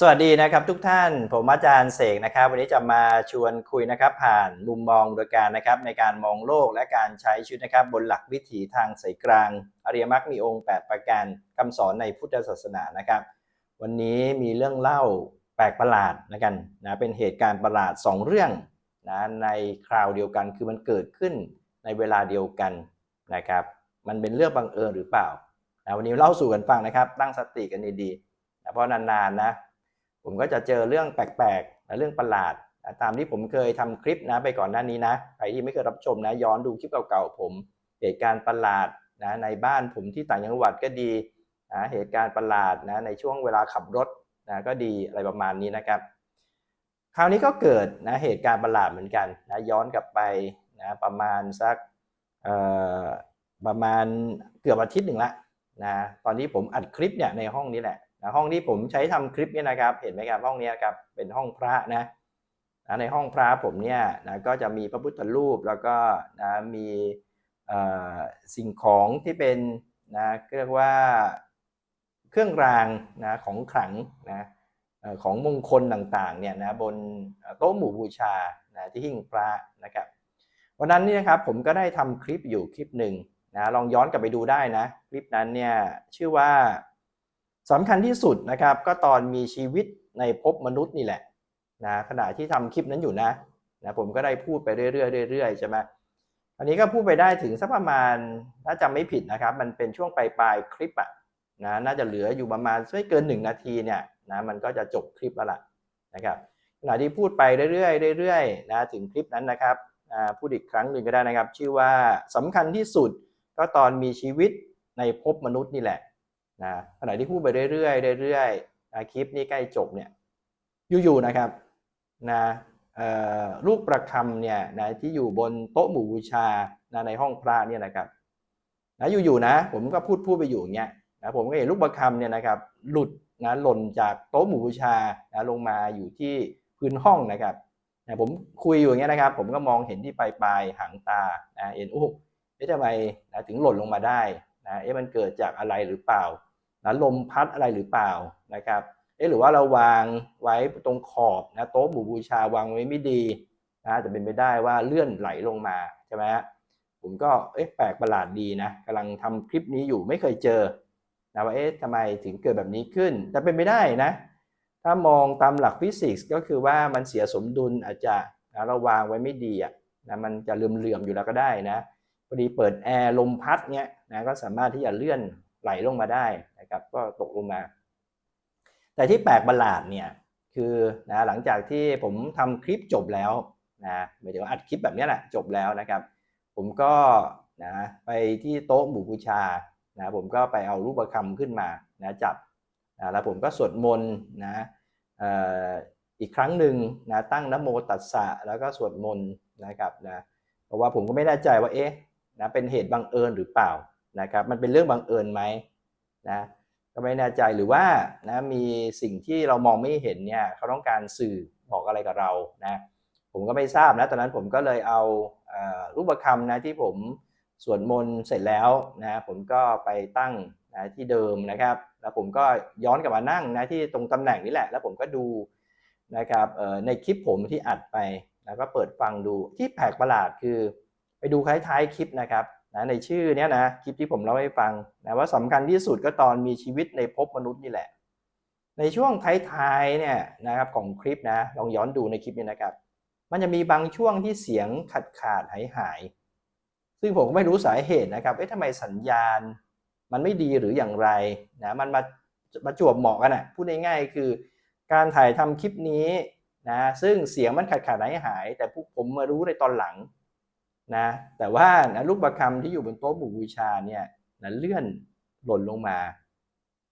สวัสดีนะครับทุกท่านผมอาจารย์เสกนะครับ วันนี้จะมาชวนคุยนะครับ ผ่านมุมมองโดยการนะครับในการมองโลกและการใช้ชีวิตนะครับ บนหลักวิถีทางสายกลาง อริยมรรคมีองค์ 8 ประการคำสอนในพุทธศาสนานะครับ วันนี้มีเรื่องเล่าแปลกประหลาดนะกันนะเป็นเหตุการณ์ประหลาด 2 เรื่องนะในคราวเดียวกันคือมันเกิดขึ้นในเวลาเดียวกันนะครับ มันเป็นเรื่องบังเอิญหรือเปล่านะวันนี้เล่าสู่กันฟังนะครับ ตั้งสติกันดีๆนะเพราะนานๆนะ ผมก็จะเจอเรื่องแปลกๆและเรื่องประหลาด ตามที่ผมเคยทำคลิปนะไปก่อนหน้านี้นะใครที่ไม่เคยรับชมนะย้อนดูคลิปเก่าๆผมเหตุการณ์ประหลาดนะในบ้านผมที่ต่างจังหวัดก็ดีนะเหตุการณ์ประหลาดนะในช่วงเวลาขับรถนะก็ดีอะไรประมาณนี้นะครับ คราวนี้ก็เกิดนะเหตุการณ์ประหลาดเหมือนกันนะย้อนกลับไปนะประมาณสักเอ่อประมาณเกือบอาทิตย์หนึ่งละนะตอนนี้ผมอัดคลิปเนี่ยในห้องนี้แหละ นะห้องที่ผมใช้ทำคลิปเนี่ยนะครับ เห็นไหมครับห้องนี้ครับเป็นห้องพระนะนะในห้องพระผมเนี่ยนะก็จะมีพระพุทธรูปแล้วก็นะมีสิ่งของที่เป็นนะเรียกว่าเครื่องรางนะของขลังนะของมงคลต่างๆเนี่ยนะบนโต๊ะหมู่บูชานะที่หิ้งพระนะครับวันนั้นนี่นะครับผมก็ได้ทำคลิปอยู่คลิปหนึ่งนะลองย้อนกลับไปดูได้นะ คลิปนั้นเนี่ยชื่อว่า สำคัญที่สุดนะครับ ก็ตอนมีชีวิตในภพมนุษย์นี่แหละนะขณะที่ทำคลิปนั้นอยู่นะนะผมก็ได้พูดไปเรื่อยๆเรื่อยๆใช่ไหมอันนี้ก็พูดไปได้ถึงสักประมาณถ้าจำไม่ผิดนะครับ มันเป็นช่วงปลายๆคลิปอะนะน่าจะเหลืออยู่ประมาณไม่เกินหนึ่งนาทีเนี่ยนะมันก็จะจบคลิปแล้วล่ะนะครับขณะที่พูดไปเรื่อยๆเรื่อยๆนะถึงคลิปนั้นนะครับอ่าพูดอีกครั้งหนึ่งก็ได้นะครับ ชื่อว่าสำคัญที่สุดก็ตอนมีชีวิตในภพมนุษย์นี่แหละ นะขณะที่พูดไปเรื่อยๆเรื่อยๆนะคลิปนี้ใกล้จบเนี่ยอยู่ๆนะครับนะลูกประคำเนี่ยนะที่อยู่บนโต๊ะหมู่บูชานะในห้องพระเนี่ยนะครับนะอยู่ๆนะ ผมก็พูดพูดไปอยู่อย่างเงี้ยนะผมก็เห็นลูกประคำเนี่ยนะครับหลุดนะหล่นจากโต๊ะหมู่บูชานะลงมาอยู่ที่พื้นห้องนะครับนะผมคุยอยู่อย่างเงี้ยนะครับ ผมก็มองเห็นที่ปลายปลายหางตานะเห็นโอ้เอ๊ะทำไมนะถึงหล่นลงมาได้นะเอ๊ะมันเกิดจากอะไรหรือเปล่า นะลมพัดอะไรหรือเปล่านะครับเอ๊ะหรือว่าเราวางไว้ตรงขอบนะโต๊ะหมู่บูชาวางไว้ไม่ดีนะจะเป็นไปได้ว่าเลื่อนไหลลงมาใช่ไหมฮะผมก็เอ๊ะแปลกประหลาดดีนะกำลังทำคลิปนี้อยู่ไม่เคยเจอนะว่าเอ๊ะทำไมถึงเกิดแบบนี้ขึ้น แต่เป็นไปได้นะ ถ้ามองตามหลักฟิสิกส์ก็คือว่ามันเสียสมดุลอาจจะนะเราวางไว้ไม่ดีอะนะมันจะเหลื่อมๆอยู่แล้วก็ได้นะพอดีเปิดแอร์ลมพัดเนี้ยนะก็สามารถที่จะเลื่อน ไหลลงมาได้นะครับก็ตกลงมา แต่ที่แปลกประหลาดเนี่ยคือนะหลังจากที่ผมทำคลิปจบแล้วนะหมายถึงว่าอัดคลิปแบบนี้แหละจบแล้วนะครับ ผมก็นะไปที่โต๊ะหมู่บูชานะผมก็ไปเอารูปคำขึ้นมานะจับนะแล้วผมก็สวดมนต์นะอีกครั้งหนึ่งนะตั้งนโมตัสสะแล้วก็สวดมนต์นะครับนะเพราะว่าผมก็ไม่แน่ใจว่าเอ๊ะนะเป็นเหตุบังเอิญหรือเปล่า นะครับมันเป็นเรื่องบังเอิญไหมนะก็ไม่แน่ใจหรือว่านะมีสิ่งที่เรามองไม่เห็นเนี่ยเขาต้องการสื่อบอกอะไรกับเรานะผมก็ไม่ทราบนะตอนนั้นผมก็เลยเอาเอ่อรูปคำนะที่ผมสวดมนต์เสร็จแล้วนะผมก็ไปตั้งนะที่เดิมนะครับ แล้วผมก็ย้อนกลับมานั่งนะที่ตรงตำแหน่งนี้แหละ แล้วผมก็ดูนะครับในคลิปผมที่อัดไปแล้วก็เปิดฟังดูที่แปลกประหลาดคือ ไปดูคล้ายๆคลิปนะครับ นะในชื่อเนี้ยนะคลิปที่ผมเล่าให้ฟังนะว่าสำคัญที่สุดก็ตอนมีชีวิตในภพมนุษย์นี่แหละ ในช่วงท้ายๆเนี่ยนะครับของคลิปนะลองย้อนดูในคลิปนี้นะครับ มันจะมีบางช่วงที่เสียงขาดขาดหายหายซึ่งผมก็ไม่รู้สาเหตุนะครับเอ๊ะทำไมสัญญาณ มันไม่ดีหรืออย่างไรนะมันมามาจวบเหมาะกันอะพูดง่ายๆคือ การถ่ายทำคลิปนี้นะซึ่งเสียงมันขาดขาดหายหาย แต่พวกผมมารู้ในตอนหลัง นะแต่ว่านะลูกประคำที่อยู่บนโต๊ะหมู่บูชาเนี่ยนะเลื่อนหล่นลงมา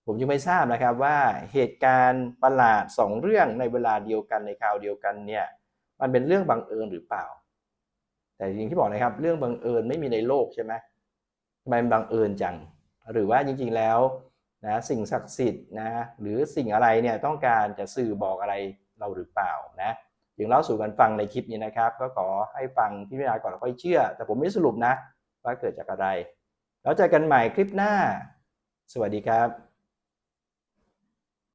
ผมยังไม่ทราบนะครับว่าเหตุการณ์ประหลาดสองเรื่องในเวลาเดียวกันในคราวเดียวกันเนี่ยมันเป็นเรื่องบังเอิญหรือเปล่า แต่อย่างที่บอกนะครับ เรื่องบังเอิญไม่มีในโลกใช่ไหมทำไมมันบังเอิญจัง หรือว่าจริงๆแล้วนะสิ่งศักดิ์สิทธิ์นะหรือสิ่งอะไรเนี่ยต้องการจะสื่อบอกอะไรเราหรือเปล่านะ ถึงเล่าสู่กันฟังในคลิปนี้นะครับ ก็ขอให้ฟังที่พิจารณาก่อนแล้วค่อยเชื่อ แต่ผมไม่สรุปนะ ว่าเกิดจากอะไร แล้วเจอกันใหม่คลิปหน้า สวัสดีครับ